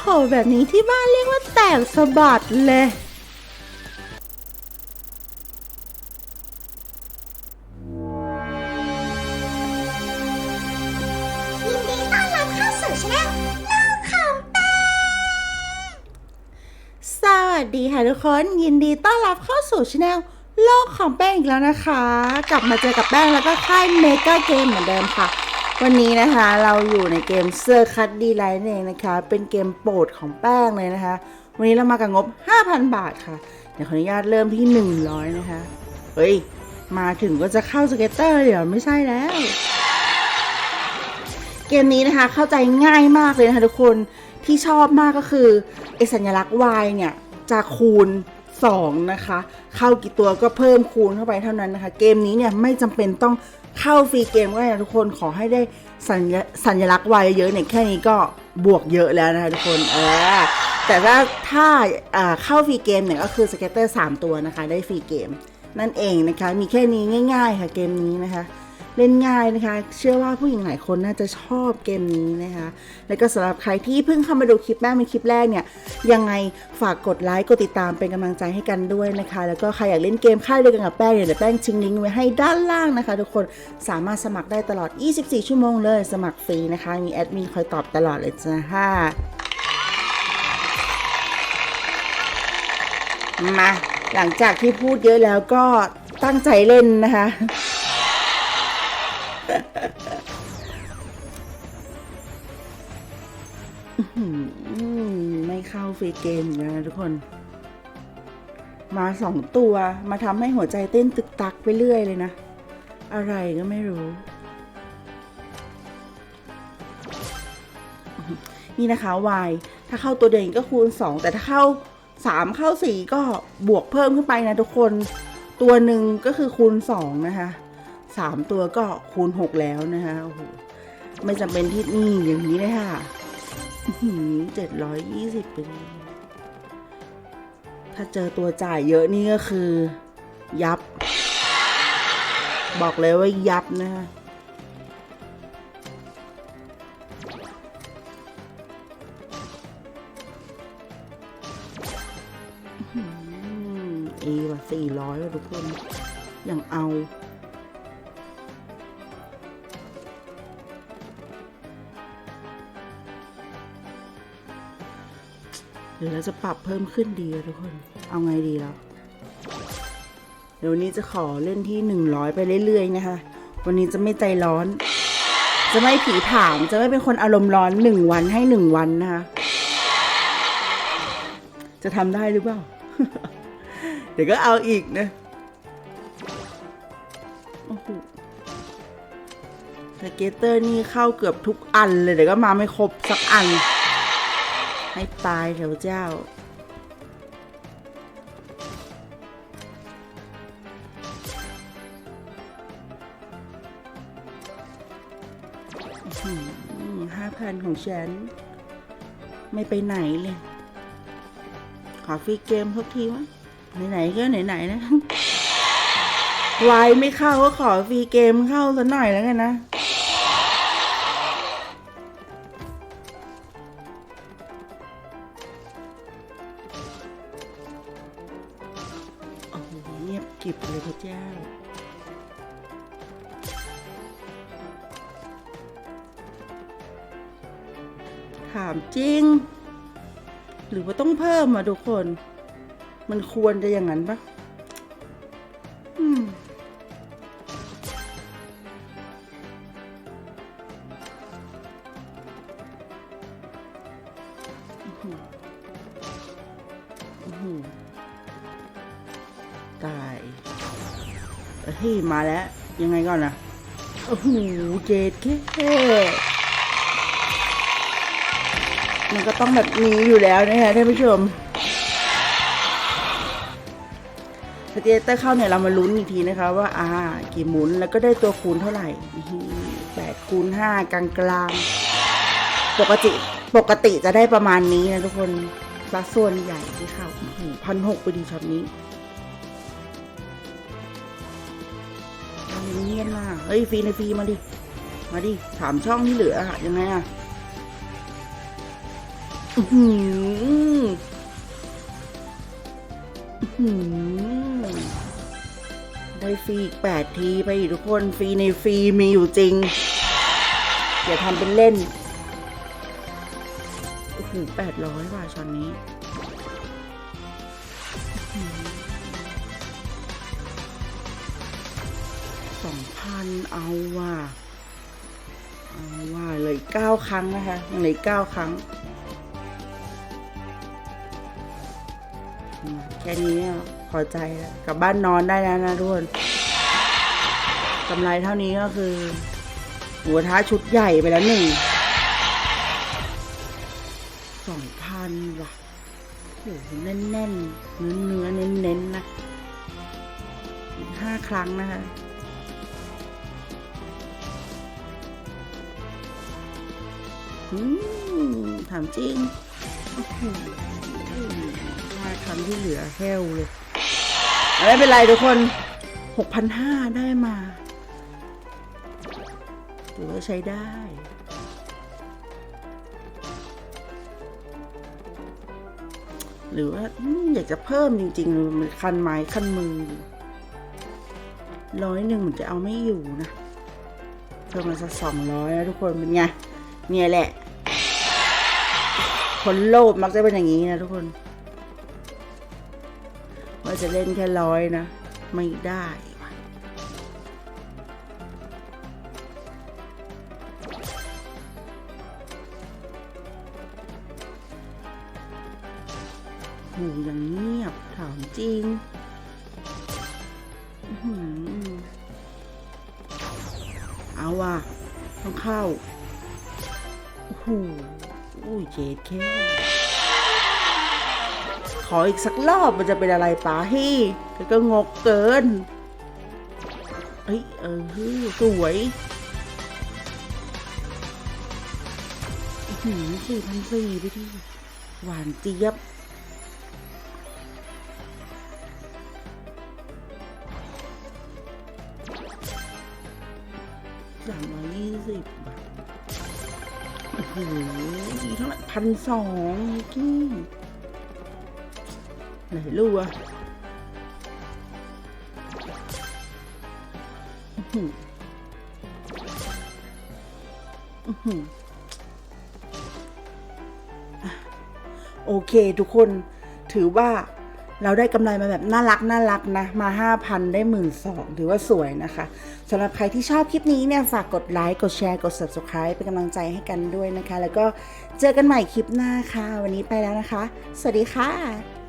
โหแบบนี้ที่บ้านเรียกว่าแตกสะบัดเลยยินดีต้อนรับเข้าสู่ช anel โลกของแป้งสวัสดีค่ะทุกคนยินดีต้อนรับเข้าสู่ช anel โลกของแป้งอีกแล้วนะคะ กลับมาเจอกับแป้งแล้วก็ค่ายเมกาเกมเหมือนเดิมค่ะ วันนี้นะคะเราอยู่ในเกมเซอร์คัตดีไลน์เองนะคะ เป็นเกมโปรดของแป้งเลยนะคะ วันนี้เรามากับงบ 5,000 บาทค่ะ เดี๋ยวขออนุญาตเริ่มที่ 100 นะคะ เฮ้ย มาถึงก็จะเข้าสเก็ตเตอร์เดี๋ยวไม่ใช่แล้ว เกมนี้นะคะเข้าใจง่ายมากเลยนะคะทุกคนที่ชอบมากก็คือไอสัญลักษณ์ Y เนี่ยจะคูณ2นะคะ เข้ากี่ตัวก็เพิ่มคูณเข้าไปเท่านั้นนะคะ เกมนี้เนี่ยไม่จำเป็นต้อง เข้าฟรีเกมก็ได้นะทุกคนขอให้ได้สัญสัญลักษณ์ไวเยอะเนี่ยแค่นี้ก็บวกเยอะแล้วนะคะทุกคนเออแต่ว่าถ้าอ่าเข้าฟรีเกมเนี่ยก็คือสเก็ตเตอร์3ตัวนะคะ ได้ฟรีเกมนั่นเองนะคะ มีแค่นี้ง่าย ๆ ค่ะเกมนี้นะคะ เล่นง่ายนะคะ เชื่อว่าผู้หญิงหลายคนน่าจะชอบเกมนี้นะคะ แล้วก็สำหรับใครที่เพิ่งเข้ามาดูคลิปแม่เป็นคลิปแรกเนี่ย ยังไงฝากกดไลค์กดติดตามเป็นกำลังใจให้กันด้วยนะคะ แล้วก็ใครอยากเล่นเกมค่ายเดียวกันกับแป้งเนี่ยเดี๋ยวแป้งทิ้งลิงก์ไว้ให้ด้านล่างนะคะ ทุกคนสามารถสมัครได้ตลอด 24 ชั่วโมงเลย สมัครฟรีนะคะ มีแอดมินคอยตอบตลอดเลยจ้าค่ะมาหลังจากที่พูดเยอะแล้วก็ตั้งใจเล่นนะคะ ไม่เข้าฟรีเกมอีกแล้วนะทุกคน มาสองตัวมาทำให้หัวใจเต้นตึกตักไปเรื่อยเลยนะ อะไรก็ไม่รู้ นี่นะคะวายถ้าเข้าตัวเด่นก็คูณ 2 แต่ถ้าเข้า 3 เข้า 4 ก็บวกเพิ่มขึ้นไปนะทุกคน ตัวหนึ่งก็คือคูณ 2 นะคะ 3 ตัวก็คูณ 6 แล้วนะคะโอ้โหไม่จำเป็นที่นี่อย่างนี้เลยค่ะ เจ็ดร้อยยี่สิบไปเลยถ้าเจอตัวจ่ายเยอะนี่ก็คือ ยับ บอกเลยว่ายับนะคะอื้อหือเอว่ะสี่ร้อยวะทุกคน อย่างเอา หรือเราจะปรับเพิ่มขึ้นดีอะทุกคน เอาไงดีแล้วเดี๋ยวนี้จะขอเล่นที่หนึ่งร้อยไปเรื่อยๆนะคะ วันนี้จะไม่ใจร้อน จะไม่ผีผาม จะไม่เป็นคนอารมณ์ร้อนหนึ่งวันให้หนึ่งวันนะคะ จะทำได้หรือเปล่า เดี๋ยวก็เอาอีกนะโอ้โหสเกตเตอร์นี่เข้าเกือบทุกอันเลยเดี๋ยวก็มาไม่ครบสักอัน ให้ตายเถอะเจ้า ห้าพันของฉัน ไม่ไปไหนเลย ขอฟรีเกมทุกทีวะไหนๆก็ไหนๆนะวายไม่เข้าก็ขอฟรีเกมเข้าสักหน่อยแล้วกันนะ กริบเลยพระเจ้า ถามจริง หรือว่าต้องเพิ่มอะทุกคน มันควรจะอย่างนั้นปะ เฮ้ยมาแล้ว ยังไงก่อนนะโอ้โหเจดแค่มันก็ต้องแบบนี้อยู่แล้วนะคะท่านผู้ชมสเตเตอร์เข้าเนี่ยเรามาลุ้นอีกทีนะคะว่าอ่ากี่หมุนแล้วก็ได้ตัวคูณเท่าไหร่แปดคูณห้ากลางกลางปกติปกติจะได้ประมาณนี้นะทุกคนสัดส่วนใหญ่ที่เข้าพันหกไปดีช็อตนี้ เงียบมาเฮ้ยฟรีในฟรีมาดิ มาดิสามช่องที่เหลืออะยังไงอะอื้อหืออื้อหือได้ฟรีอีกแปดทีไปอีกทุกคนฟรีในฟรีมีอยู่จริงอย่าทำเป็นเล่นโอ้โหแปดร้อยว่ะช็อตนี้ พันเอาว่ะเอาว่าเลยเก้าครั้งนะคะยังเหลือเก้าครั้ง แค่นี้พอใจแล้วกลับบ้านนอนได้แล้วนะทุกคนกำไรเท่านี้ก็คือ หัวท้าชุดใหญ่ไปแล้วหนึ่งสองพันว่ะโอ้โหแน่นๆเนื้อเนื้อเน้นเน้นๆนะอีกห้าครั้งนะคะ ถามจริงมาคำที่เหลือแห้วเลย ไม่เป็นไรทุกคนหกพันห้าได้มาถือว่าใช้ได้หรือว่าอยากจะเพิ่มจริงๆมันคันไม้คันมือร้อยหนึ่งมันจะเอาไม่อยู่นะเพิ่มมาสักสองร้อยนะทุกคนเป็นไง เนี่ยแหละ คนโลภมักจะเป็นอย่างนี้นะทุกคน ว่าจะเล่นแค่ร้อยนะ ไม่ได้โหอย่างเงียบถามจริงอื้อหือเอาว่ะ ต้องเข้า อ้โอ้ยเจ็ดแค่ขออีกสักรอบมันจะเป็นอะไรป๋าฮี่ก็งกเกินเอ้ยเออฮือสวยสี่พันสี่ไปที่หวานเจี๊ยบสามร้อยยี่สิบ โหเท่าไหร่พันสองกี้ไหนลูกอะอื้อหืออื้อหืออะโอเคทุกคนถือว่า เราได้กำไรมาแบบน่ารักน่ารักนะ มา 5,000 ได้หมื่นสองถือว่าสวยนะคะสำหรับใครที่ชอบคลิปนี้เนี่ยฝากกดไลค์กดแชร์กด subscribe เป็นกำลังใจให้กันด้วยนะคะ แล้วก็เจอกันใหม่คลิปหน้าค่ะ วันนี้ไปแล้วนะคะ สวัสดีค่ะ